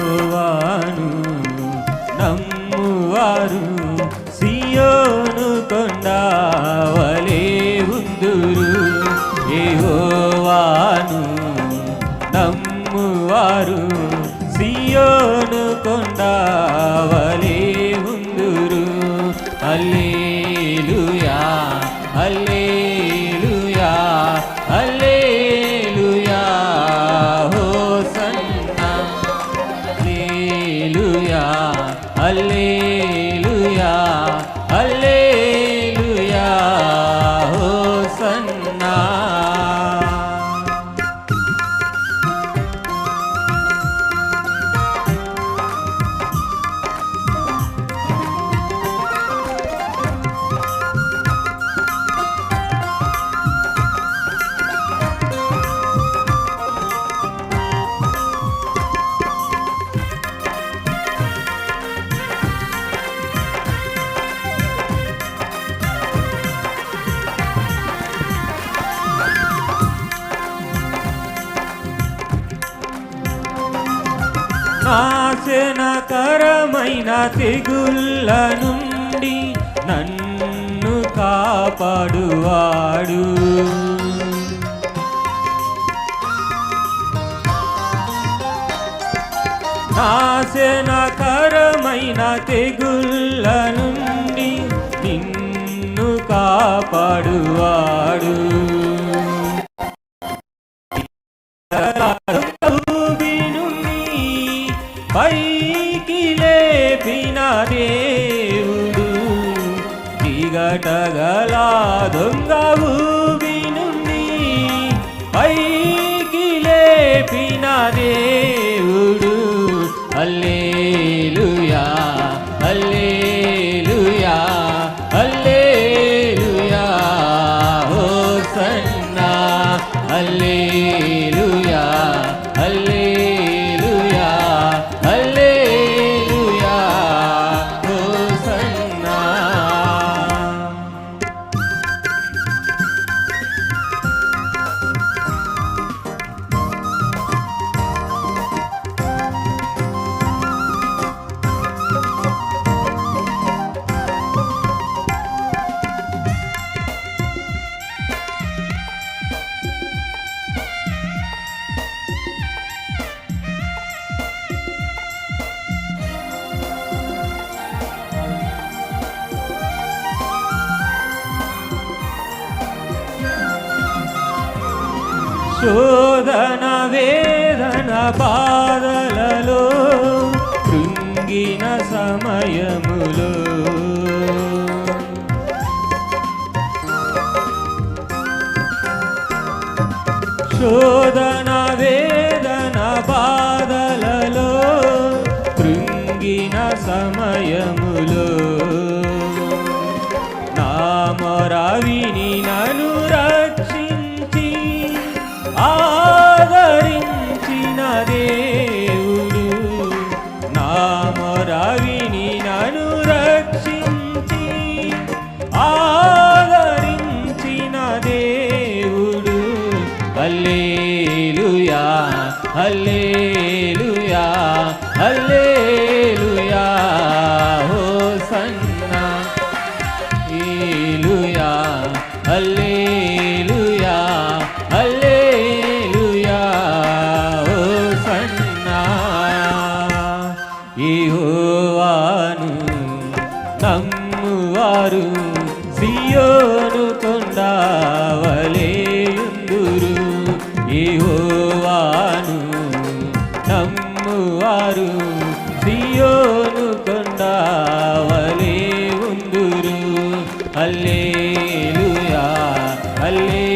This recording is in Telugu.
యెహోవాను నమ్మువారు సియోను కొండవలే ఉందురు. యెహోవాను నమ్మువారు సియోను కొండవలే ఉందురు. అల్లేలుయా అల్లే హల్లెలూయా హల్లెలూయా నాశనకరమైన తెగుళ్ళ నుండి నన్ను కాపాడువాడు. నాశనకరమైన తెగుళ్ళ నుండి నిన్ను కాపాడువాడు. దిగటగల దొంగ భూమి నుండి పైకి లేపిన దేవుడు. అల్లేలుయా అల్లేలుయా అల్లేలుయా ఓ సన్నా అల్లేలు శోధన వేదన బాధలలో కృంగిన సమయములో. శోధన వేదన బాధలలో కృంగిన సమయములో. నా మొర విని రావిని నను రక్షించి ఆదరించిన దేవుడు. హల్లేలుయా హల్లేలుయా హల్లే యోవాను నమ్మువారు సియోను కొండవలేయుందురు యోవాను నమ్మువారు సియోను కొండవలే ఉందురు హల్లెలూయా హల్లెలూయా